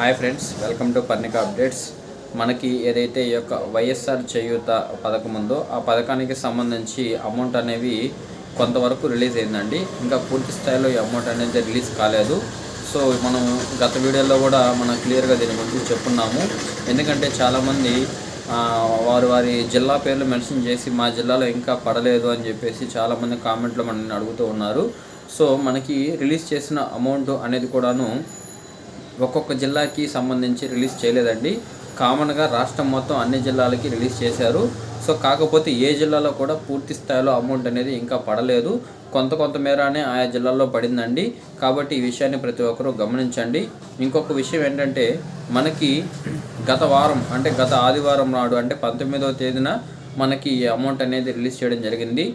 Hi friends welcome to Parnika updates. మనకి ఏదైతే ఈ యొక్క వైఎస్ఆర్ చేయూత పథకం ఉందో ఆ పథకానికి సంబంధించి అమౌంట్ అనేవి కొంతవరకు రిలీజ్ అయిందండి. ఇంకా పూర్తి స్థాయిలో ఈ అమౌంట్ అనేది రిలీజ్ కాలేదు. సో మనం గత వీడియోలో కూడా మనం క్లియర్గా దీని గురించి చెప్పున్నాము. ఎందుకంటే చాలామంది వారు వారి జిల్లా పేర్లు మెన్షన్ చేసి మా జిల్లాలో ఇంకా పడలేదు అని చెప్పేసి చాలామంది కామెంట్లో మనల్ని అడుగుతూ ఉన్నారు. సో మనకి రిలీజ్ చేసిన అమౌంట్ అనేది కూడాను ఒక్కొక్క జిల్లాకి సంబంధించి రిలీజ్ చేయలేదండి. కామన్గా రాష్ట్రం మొత్తం అన్ని జిల్లాలకి రిలీజ్ చేశారు. సో కాకపోతే ఏ జిల్లాలో కూడా పూర్తి స్థాయిలో అమౌంట్ అనేది ఇంకా పడలేదు. కొంత కొంత మేరనే ఆయా జిల్లాల్లో పడిందండి. కాబట్టి ఈ విషయాన్ని ప్రతి ఒక్కరూ గమనించండి. ఇంకొక విషయం ఏంటంటే మనకి గత వారం అంటే గత ఆదివారం నాడు అంటే పంతొమ్మిదవ తేదీన మనకి ఈ అమౌంట్ అనేది రిలీజ్ చేయడం జరిగింది.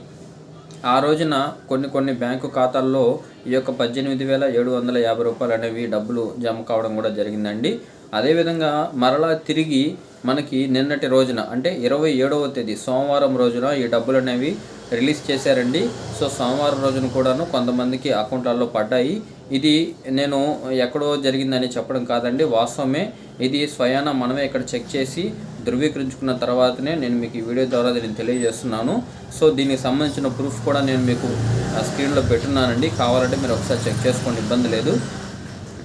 ఆ రోజున కొన్ని కొన్ని బ్యాంకు ఖాతాల్లో ఈ యొక్క పద్దెనిమిది వేల ఏడు వందల యాభై రూపాయలు అనేవి డబ్బులు జమ కావడం కూడా జరిగిందండి. అదేవిధంగా మరలా తిరిగి మనకి నిన్నటి రోజున అంటే ఇరవై ఏడవ తేదీ సోమవారం రోజున ఈ డబ్బులు అనేవి రిలీజ్ చేశారండి. సో సోమవారం రోజున కూడాను కొంతమందికి అకౌంట్లలో పడ్డాయి. ఇది నేను ఎక్కడో జరిగిందని చెప్పడం కాదండి. వాస్తవమే ఇది స్వయాన మనమే ఇక్కడ చెక్ చేసి ధృవీకరించుకున్న తర్వాతనే నేను మీకు ఈ వీడియో ద్వారా దీన్ని తెలియజేస్తున్నాను. సో దీనికి సంబంధించిన ప్రూఫ్ కూడా నేను మీకు ఆ స్క్రీన్లో పెట్టున్నానండి. కావాలంటే మీరు ఒకసారి చెక్ చేసుకోండి ఇబ్బంది లేదు.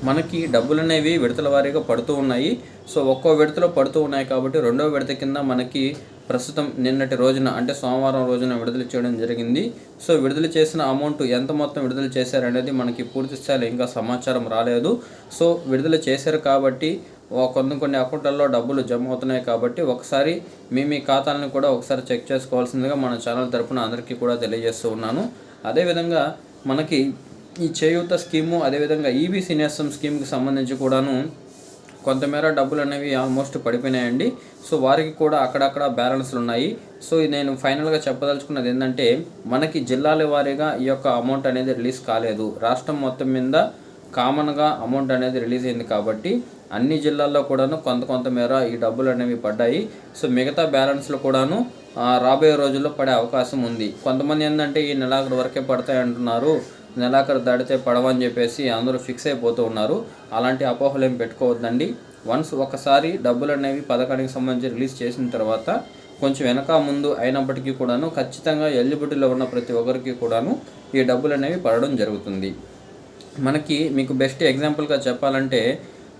మనకి డబ్బులు అనేవి విడతల వారీగా పడుతూ ఉన్నాయి. సో ఒక్కో విడతలో పడుతూ ఉన్నాయి కాబట్టి రెండో విడత కింద మనకి ప్రస్తుతం నిన్నటి రోజున అంటే సోమవారం రోజున విడుదల చేయడం జరిగింది. సో విడుదల చేసిన అమౌంట్ ఎంత మొత్తం విడుదల చేశారనేది మనకి పూర్తి స్థాయిలో ఇంకా సమాచారం రాలేదు. సో విడుదల చేశారు కాబట్టి కొన్ని కొన్ని అకౌంట్లలో డబ్బులు జమ అవుతున్నాయి కాబట్టి ఒకసారి మీ మీ ఖాతాలను కూడా ఒకసారి చెక్ చేసుకోవాల్సిందిగా మన ఛానల్ తరపున అందరికీ కూడా తెలియజేస్తూ ఉన్నాను. అదేవిధంగా మనకి ఈ చేయూత స్కీము అదేవిధంగా ఈబీసీ నేస్తం స్కీమ్కి సంబంధించి కూడాను కొంతమేర డబ్బులు అనేవి ఆల్మోస్ట్ పడిపోయినాయండి. సో వారికి కూడా అక్కడక్కడ బ్యాలెన్స్లు ఉన్నాయి. సో ఇది నేను ఫైనల్గా చెప్పదలుచుకున్నది ఏంటంటే మనకి జిల్లాల వారీగా ఈ యొక్క అమౌంట్ అనేది రిలీజ్ కాలేదు. రాష్ట్రం మొత్తం మీద కామన్గా అమౌంట్ అనేది రిలీజ్ అయింది కాబట్టి అన్ని జిల్లాల్లో కూడాను కొంత కొంత మేర ఈ డబ్బులు అనేవి పడ్డాయి. సో మిగతా బ్యాలెన్స్లు కూడాను రాబోయే రోజుల్లో పడే అవకాశం ఉంది. కొంతమంది ఏంటంటే ఈ నెలాఖరు వరకే పడతాయి అంటున్నారు. నెలాఖరు దాటితే పడవని చెప్పేసి అందరూ ఫిక్స్ అయిపోతూ ఉన్నారు. అలాంటి అపోహలు ఏం పెట్టుకోవద్దండి. వన్స్ ఒకసారి డబ్బులు అనేవి పథకానికి సంబంధించి రిలీజ్ చేసిన తర్వాత కొంచెం వెనక ముందు అయినప్పటికీ కూడాను ఖచ్చితంగా ఎలిజిబిలిటీలో ఉన్న ప్రతి ఒక్కరికి కూడాను ఈ డబ్బులు అనేవి పడడం జరుగుతుంది. మనకి మీకు బెస్ట్ ఎగ్జాంపుల్గా చెప్పాలంటే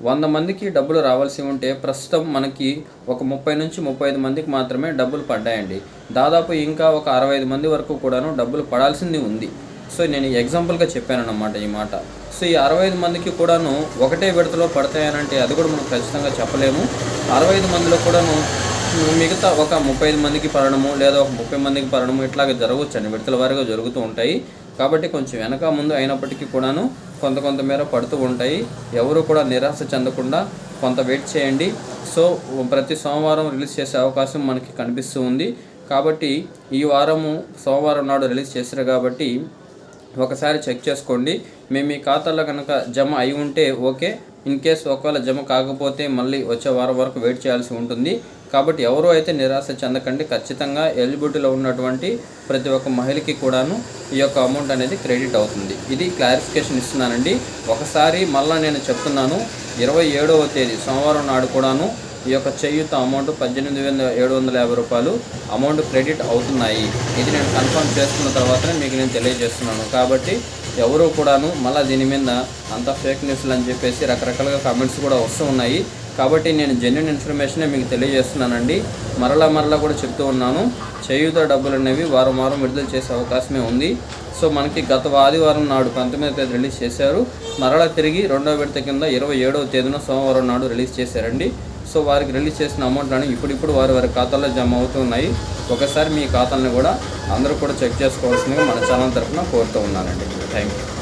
వంద మందికి డబ్బులు రావాల్సి ఉంటే ప్రస్తుతం మనకి ఒక ముప్పై నుంచి ముప్పై ఐదు మందికి మాత్రమే డబ్బులు పడ్డాయండి. దాదాపు ఇంకా ఒక అరవై ఐదు మంది వరకు కూడాను డబ్బులు పడాల్సింది ఉంది. సో నేను ఎగ్జాంపుల్గా చెప్పానన్నమాట ఈ మాట. సో ఈ అరవై ఐదు మందికి కూడాను ఒకటే విడతలో పడతాయనంటే అది కూడా మనం ఖచ్చితంగా చెప్పలేము. అరవై ఐదు మందిలో కూడాను మిగతా ఒక ముప్పై ఐదు మందికి పడడము లేదా ఒక ముప్పై మందికి పడడము ఇట్లాగే జరగవచ్చు అండి విడతల వారిగా జరుగుతూ ఉంటాయి. కాబట్టి కొంచెం వెనక ముందు అయినప్పటికీ కూడాను కొంత కొంత మేర పడుతూ ఉంటాయి. ఎవరు కూడా నిరాశ చెందకుండా కొంత వెయిట్ చేయండి. సో ప్రతి సోమవారం రిలీజ్ చేసే అవకాశం మనకి కనిపిస్తూ ఉంది. కాబట్టి ఈ వారము సోమవారం నాడు రిలీజ్ చేశారు కాబట్టి ఒకసారి చెక్ చేసుకోండి. మేము మీ ఖాతాలో కనుక జమ అయి ఉంటే ఓకే. ఇన్ కేస్ ఒకవేళ జమ కాకపోతే మళ్ళీ వచ్చే వారం వరకు వెయిట్ చేయాల్సి ఉంటుంది. కాబట్టి ఎవరు అయితే నిరాశ చెందకండి ఖచ్చితంగా ఎలిజిబిలిటీలో ఉన్నటువంటి ప్రతి ఒక్క మహిళకి కూడాను ఈ యొక్క అమౌంట్ అనేది క్రెడిట్ అవుతుంది. ఇది క్లారిఫికేషన్ ఇస్తున్నానండి. ఒకసారి మళ్ళీ నేను చెప్తున్నాను ఇరవై ఏడవ తేదీ సోమవారం నాడు కూడాను ఈ యొక్క చేయూత అమౌంట్ పద్దెనిమిది వేల ఏడు వందల యాభై రూపాయలు అమౌంట్ క్రెడిట్ అవుతున్నాయి. ఇది నేను కన్ఫర్మ్ చేసుకున్న తర్వాతనే మీకు నేను తెలియజేస్తున్నాను. కాబట్టి ఎవరు కూడాను మళ్ళీ దీని మీద అంత ఫేక్ న్యూస్లు అని చెప్పేసి రకరకాలుగా కామెంట్స్ కూడా వస్తూ ఉన్నాయి. కాబట్టి నేను జెన్యున్ ఇన్ఫర్మేషనే మీకు తెలియజేస్తున్నానండి. మరలా మరలా కూడా చెప్తూ ఉన్నాను. చేయూత డబ్బులు అనేవి వారం వారం విడుదల చేసే అవకాశమే ఉంది. సో మనకి గత ఆదివారం నాడు పంతొమ్మిదో తేదీ రిలీజ్ చేశారు. మరలా తిరిగి రెండవ విడత కింద ఇరవై ఏడవ తేదీన సోమవారం నాడు రిలీజ్ చేశారండి. సో వారికి రిలీజ్ చేసిన అమౌంట్లను ఇప్పుడిప్పుడు వారి వారి ఖాతాల్లో జమ అవుతున్నాయి. ఒకసారి మీ ఖాతాలను కూడా అందరూ కూడా చెక్ చేసుకోవాల్సిందిగా మన ఛానల్ తరఫున కోరుతూ ఉన్నానండి. Thank you